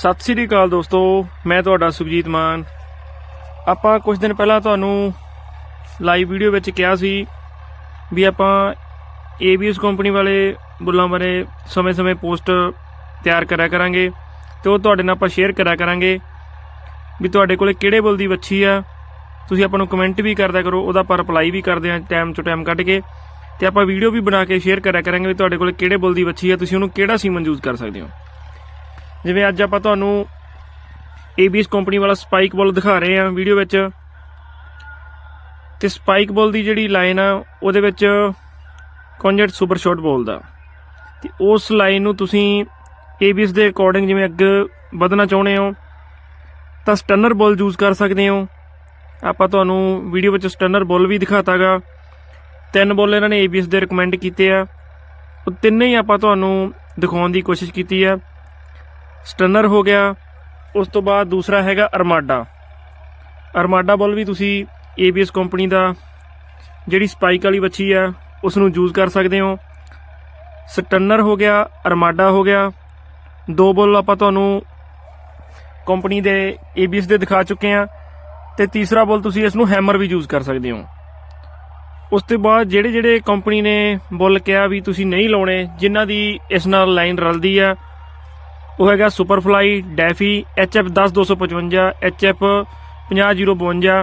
ਸਤਿ ਸ੍ਰੀ ਅਕਾਲ ਦੋਸਤੋ, ਮੈਂ ਤੁਹਾਡਾ ਸੁਖਜੀਤ ਮਾਨ। ਆਪਾਂ ਕੁਝ ਦਿਨ ਪਹਿਲਾਂ ਤੁਹਾਨੂੰ ਲਾਈਵ ਵੀਡੀਓ ਵਿੱਚ ਕਿਹਾ ਸੀ ਵੀ ਆਪਾਂ ABS ਕੰਪਨੀ ਵਾਲੇ ਬੁੱਲਾਂ ਬਾਰੇ ਸਮੇਂ-ਸਮੇਂ ਪੋਸਟ ਤਿਆਰ ਕਰਿਆ ਕਰਾਂਗੇ ਤੇ ਉਹ ਤੁਹਾਡੇ ਨਾਲ ਆਪਾਂ ਸ਼ੇਅਰ ਕਰਿਆ ਕਰਾਂਗੇ ਵੀ ਤੁਹਾਡੇ ਕੋਲੇ ਕਿਹੜੇ ਬੁੱਲ ਦੀ ਵੱਛੀ ਆ। ਤੁਸੀਂ ਆਪਾਂ ਨੂੰ ਕਮੈਂਟ ਵੀ ਕਰਦਾ ਕਰੋ, ਉਹਦਾ ਆਪਾਂ ਰਿਪਲਾਈ ਵੀ ਕਰਦੇ ਆ ਟਾਈਮ ਤੋਂ ਟਾਈਮ ਕੱਢ ਕੇ ਤੇ ਆਪਾਂ ਵੀਡੀਓ ਵੀ ਬਣਾ ਕੇ ਸ਼ੇਅਰ ਕਰਿਆ ਕਰਾਂਗੇ ਵੀ ਤੁਹਾਡੇ ਕੋਲੇ ਕਿਹੜੇ ਬੁੱਲ ਦੀ ਵੱਛੀ ਆ, ਤੁਸੀਂ ਉਹਨੂੰ ਕਿਹੜਾ ਸੀਮਨ ਯੂਜ਼ ਕਰ ਸਕਦੇ ਹੋ। ਜਿਵੇਂ ਅੱਜ ਆਪਾਂ ਤੁਹਾਨੂੰ ABS ਕੰਪਨੀ ਵਾਲਾ ਸਪਾਈਕ ਬੋਲ ਦਿਖਾ ਰਹੇ ਹਾਂ ਵੀਡੀਓ ਵਿੱਚ। ਤੇ ਸਪਾਈਕ ਬੋਲ ਦੀ ਜਿਹੜੀ ਲਾਈਨ ਆ, ਉਹਦੇ ਵਿੱਚ ਕੰਜੈਟ ਸੁਪਰ ਸ਼ਾਟ ਬੋਲ ਦਾ। ਤੇ ਉਸ ਲਾਈਨ ਨੂੰ ਤੁਸੀਂ ABS ਦੇ ਅਕੋਰਡਿੰਗ ਜਿਵੇਂ ਅੱਗੇ ਵਧਣਾ ਚਾਹੁੰਦੇ ਹੋ, ਤਾਂ ਸਟਨਰ ਬੋਲ ਯੂਜ਼ ਕਰ ਸਕਦੇ ਹੋ। ਆਪਾਂ ਤੁਹਾਨੂੰ ਵੀਡੀਓ ਵਿੱਚ ਸਟਨਰ ਬੋਲ ਵੀ ਦਿਖਾਤਾਗਾ। ਤਿੰਨ ਬੋਲ ਇਹਨਾਂ ਨੇ ABS ਦੇ ਰეკਮੈਂਡ ਕੀਤੇ ਆ। ਉਹ ਤਿੰਨੇ ਹੀ ਆਪਾਂ ਤੁਹਾਨੂੰ ਦਿਖਾਉਣ ਦੀ ਕੋਸ਼ਿਸ਼ ਕੀਤੀ ਆ। ਸਟਨਰ ਹੋ ਗਿਆ। ਉਸ ਤੋਂ ਬਾਅਦ ਦੂਸਰਾ ਹੈਗਾ ਅਰਮਾਡਾ। ਅਰਮਾਡਾ ਬੁੱਲ ਵੀ ਤੁਸੀਂ ABS ਕੰਪਨੀ ਦਾ ਜਿਹੜੀ ਸਪਾਈਕ ਵਾਲੀ ਵੱਛੀ ਆ ਉਸ ਨੂੰ ਯੂਜ਼ ਕਰ ਸਕਦੇ ਹੋ। ਸਟਨਰ ਹੋ ਗਿਆ, ਅਰਮਾਡਾ ਹੋ ਗਿਆ। ਦੋ ਬੁੱਲ ਆਪਾਂ ਤੁਹਾਨੂੰ ਕੰਪਨੀ ਦੇ ABS ਦੇ ਦਿਖਾ ਚੁੱਕੇ ਆ ਤੇ ਤੀਸਰਾ ਬੁੱਲ ਤੁਸੀਂ ਇਸ ਨੂੰ ਹੈਮਰ ਵੀ ਯੂਜ਼ ਕਰ ਸਕਦੇ ਹੋ। ਉਸ ਤੋਂ ਬਾਅਦ ਜਿਹੜੇ ਜਿਹੜੇ ਕੰਪਨੀ ਨੇ ਬੁੱਲ ਕਿਹਾ ਵੀ ਤੁਸੀਂ ਨਹੀਂ ਲਾਉਣੇ, ਜਿਨ੍ਹਾਂ ਦੀ ਇਸ ਨਾਲ ਲਾਈਨ ਰਲਦੀ ਆ ਉਹ ਹੈਗਾ ਸੁਪਰਫਲਾਈ ਡੈਫੀ HF 10255 HF 50052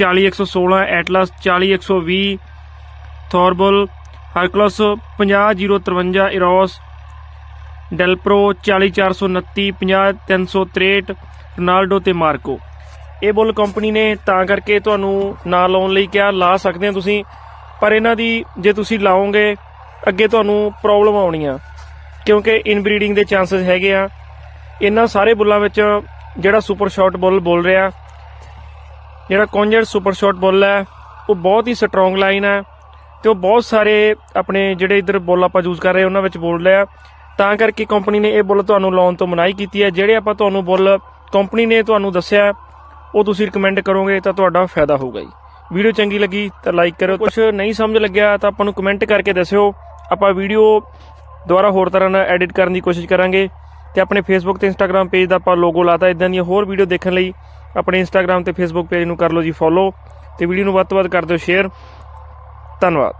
40116 ਐਟਲਸ 40120 ਥੋਰਬਲ ਹਰਕਲਸ 50053 ਇਰੋਸ ਡੈਲਪ੍ਰੋ 40429 50363 ਰੋਨਾਲਡੋ ਤੇ ਮਾਰਕੋ ਇਹ ਬੁੱਲ ਕੰਪਨੀ ਨੇ ਤਾਂ ਕਰਕੇ ਤੁਹਾਨੂੰ ਨਾ ਲਾਉਣ ਲਈ ਕਿਹਾ, ਲਾ ਸਕਦੇ ਹੋ ਤੁਸੀਂ, ਪਰ ਇਹਨਾਂ ਦੀ ਜੇ ਤੁਸੀਂ ਲਾਓਗੇ, ਅੱਗੇ ਤੁਹਾਨੂੰ ਪ੍ਰੋਬਲਮ ਆਉਣੀ ਆ ਕਿਉਂਕਿ ਇਨਬਰੀਡਿੰਗ ਦੇ ਚਾਂਸਸ ਹੈਗੇ ਆ। ਇਹਨਾਂ ਸਾਰੇ ਬੁੱਲਾਂ ਵਿੱਚ ਜਿਹੜਾ ਸੁਪਰ ਸ਼ਾਟ ਬੁੱਲ ਬੋਲ ਰਿਹਾ, ਜਿਹੜਾ ਕੌਂਜਰ ਸੁਪਰ ਸ਼ਾਟ ਬੁੱਲ ਹੈ, ਉਹ ਬਹੁਤ ਹੀ ਸਟਰੋਂਗ ਲਾਈਨ ਹੈ ਤੇ ਉਹ ਬਹੁਤ ਸਾਰੇ ਆਪਣੇ ਜਿਹੜੇ ਇਧਰ ਬੁੱਲ ਆਪਾਂ ਯੂਜ਼ ਕਰ ਰਹੇ, ਉਹਨਾਂ ਵਿੱਚ ਬੋਲ ਰਿਹਾ। ਤਾਂ ਕਰਕੇ ਕੰਪਨੀ ਨੇ ਇਹ ਬੁੱਲ ਤੁਹਾਨੂੰ ਲਾਉਣ ਤੋਂ ਮਨਾਹੀ ਕੀਤੀ ਹੈ। ਜਿਹੜੇ ਆਪਾਂ ਤੁਹਾਨੂੰ ਬੁੱਲ ਕੰਪਨੀ ਨੇ ਤੁਹਾਨੂੰ ਦੱਸਿਆ, ਉਹ ਤੁਸੀਂ ਰეკਮੈਂਡ ਕਰੋਗੇ ਤਾਂ ਤੁਹਾਡਾ ਫਾਇਦਾ ਹੋਊਗਾ ਜੀ। ਵੀਡੀਓ ਚੰਗੀ ਲੱਗੀ ਤਾਂ ਲਾਈਕ ਕਰਿਓ। ਕੁਝ ਨਹੀਂ ਸਮਝ ਲੱਗਿਆ ਤਾਂ ਆਪਾਂ ਨੂੰ ਕਮੈਂਟ ਕਰਕੇ ਦੱਸਿਓ। ਆਪਾਂ ਵੀਡੀਓ ਦੁਬਾਰਾ ਹੋਰ ਤਰ੍ਹਾਂ ਨਾਲ ਐਡਿਟ ਕਰਨ ਦੀ ਕੋਸ਼ਿਸ਼ ਕਰਾਂਗੇ ਤੇ ਆਪਣੇ ਫੇਸਬੁੱਕ ਤੇ ਇੰਸਟਾਗ੍ਰam ਪੇਜ ਦਾ ਆਪਾਂ ਲੋਗੋ ਲਾਤਾ ਇਦਾਂ ਦੀਆਂ ਹੋਰ ਵੀਡੀਓ ਦੇਖਣ ਲਈ ਆਪਣੇ ਇੰਸਟਾਗ੍ਰam ਤੇ ਫੇਸਬੁੱਕ ਪੇਜ ਨੂੰ ਕਰ ਲਓ ਜੀ ਫੋਲੋ ਤੇ ਵੀਡੀਓ ਨੂੰ ਵੱਧ ਤੋਂ ਵੱਧ ਕਰ ਦਿਓ ਸ਼ੇਅਰ ਧੰਨਵਾਦ।